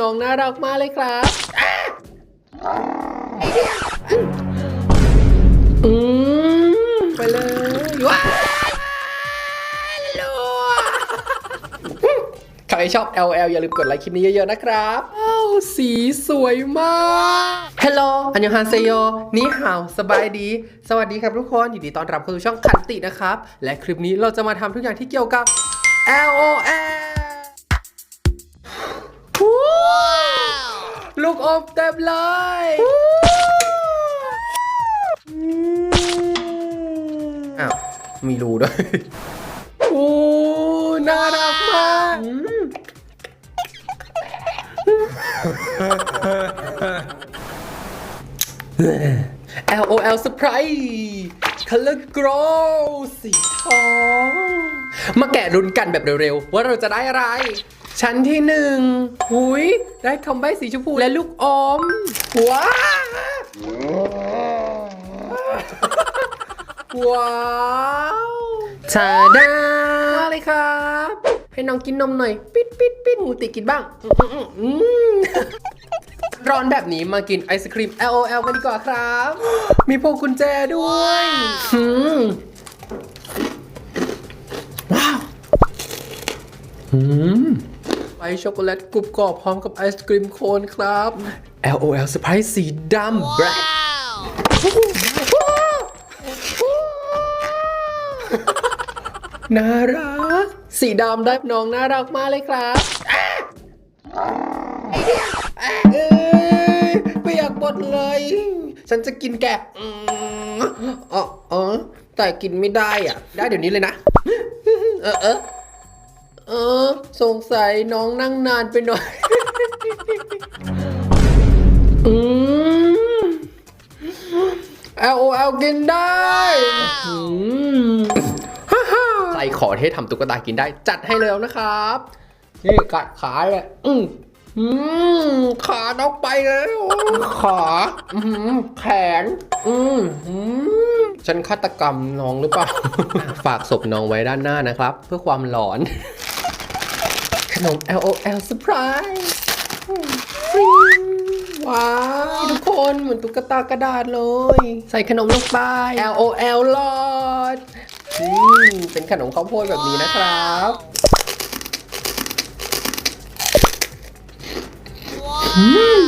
น้องน่ารักมากเลยครับอืมไปเลยว้ายลัวใครชอบ LL อย่าลืมกดไลค์คลิปนี้เยอะๆนะครับอ้าวสีสวยมากฮัลโหลอันยองฮานเซโยนี่ฮาว สบายดี สวัสดีครับทุกคน ยินดีต้อนรับเข้าสู่ช่องคันตินะครับ และคลิปนี้เราจะมาทำทุกอย่างที่เกี่ยวกับ LOL ลูกอมเต็มเลยอ้าวมีรูด้วยโอ้น่ารักมากอืม LOL Surprise Color Glow สีทอง มาแกะลุ้นกันแบบเร็วๆ ว่าเราจะได้อะไร ชั้นที่หนึ่งหุยได้คำใบ้สีชมพูและลูกอมว้าวว้าวชาดามาเลยครับ ให้น้องกินนมหน่อย ปิดปิดปิดหมูติกินบ้างอืมอืมอืมร้อนแบบนี้มากินไอศครีม LOL กันดีกว่าครับ มีพวงกุญแจด้วยหืมว้าวหืม ไอช็อกโกแลตกรุบกรอบพร้อมกับไอศกรีมโคนครับ LOL สไปซ์สีดำ black น่ารัก สีดำได้น้องน่ารักมากเลยครับเอ้ยเปียกหมดเลย ฉันจะกินแกะอืมอ๋ออ๋อแต่กินไม่ได้อะ ได้เดี๋ยวนี้เลยนะ เออเออเออ สงสัยน้องนั่งนานไปหน่อย อืม L O L กินได้อืมฮ่าฮ่าใครขอให้ทำตุ๊กตากินได้ จัดให้เลยนะครับ นี่กัดขาเลยอืมอืมขาน้องไปแล้ว ขาอืมแขนอืมอืมฉันฆาตกรรมน้องหรือเปล่า ฝากศพน้องไว้ด้านหน้านะครับ เพื่อความหลอนข นม LOL Surprise ฟิงว้าวทุกคนเหมือนตุ๊กตากระดาษเลย ใส่ขนมลงไป LOL หลอดอืมเป็นขนมข้าวโพดแบบนี้นะครับอืม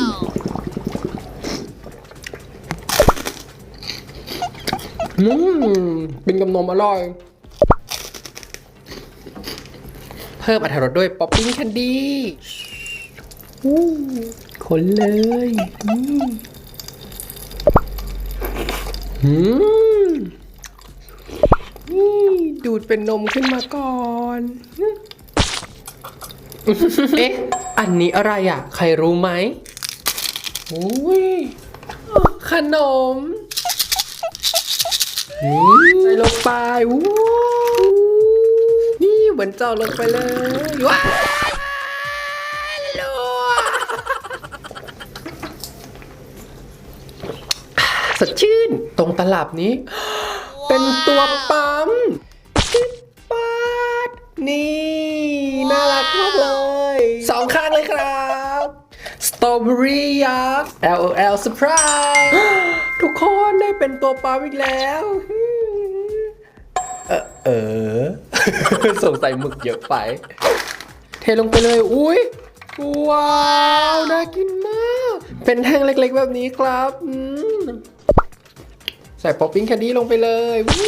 เป็นกับนมอร่อย เพิ่มอรรถรสด้วยป๊อปปิ้งแคนดี้อู้คนเลยอืมอืมนี่ดูดเป็นนมขึ้นมาก่อน เอ๊ะ อันนี้อะไรอะ ใครรู้ไหมอุ้ยขนมใส่ลงไปวู้นี่เห มือนเจาะลงไปเลยว้าวลัวสดชื่น ตรงตลับนี้ เป็นตัวปั๊มสิบบาทนี่ น่ารักมากเลยสองข้างเลยครับสตรอเบอรี่ยักษ์ LOL Surprise ทุกคนได้เป็นตัวปั๊มอีกแล้ว เออเออ สงสัยหมึกเยอะไป เทลงไปเลย อุ้ยว้าวน่ากินมาก เป็นแท่งเล็กๆแบบนี้ครับอืมใส่ป๊อปปิ้งแคนดี้ลงไปเลยวู้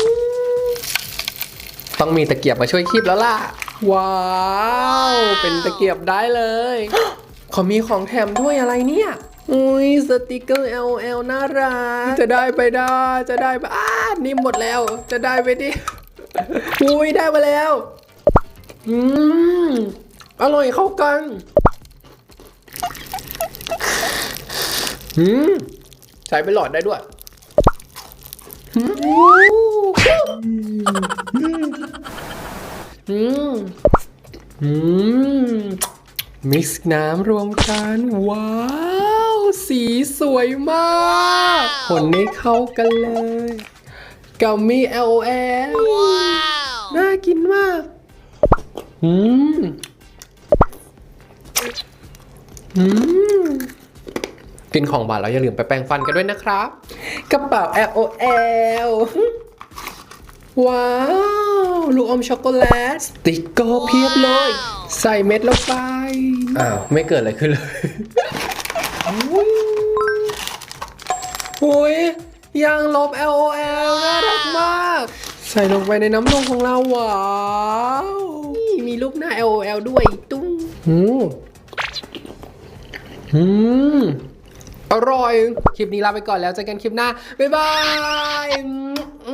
ต้องมีตะเกียบมาช่วยคีบแล้วล่ะ ว้าว เป็นตะเกียบได้เลยเขามีของแถมด้วยอะไรเนี่ยอุ้ยสติกเกอร์ LL น่ารัก จะได้ไปได้ จะได้ไปอ้านี่หมดแล้ว จะได้ไปดิ อุ้ยได้มาแล้ว อืม อร่อยเข้ากัน อืม ใช้ไปหลอดได้ด้วยอืมอืม อืม มิกซ์น้ำรวมกันว้าว สีสวยมาก ผลไม่เข้ากันเลย กัมมี่ LOL น่ากินมากอืมอืมกินของหวานแล้วอย่าลืมไปแปรงฟันกันด้วยนะครับ กระเป๋า LOL ว้าว ลูกอมช็อกโกแลตสติกเกอร์เพียบเลย ใส่เม็ดลงไป อ้าว ไม่เกิดอะไรขึ้นเลยอุ้ย ยางลบ LOL น่ารักมาก ใส่ลงไปในน้ำนมของเราว้าวนี่มีรูปหน้า LOL ด้วยตุ้งหูอืมอร่อย คลิปนี้ลาไปก่อนแล้วเจอกันคลิปหน้า บ๊ายบายอืม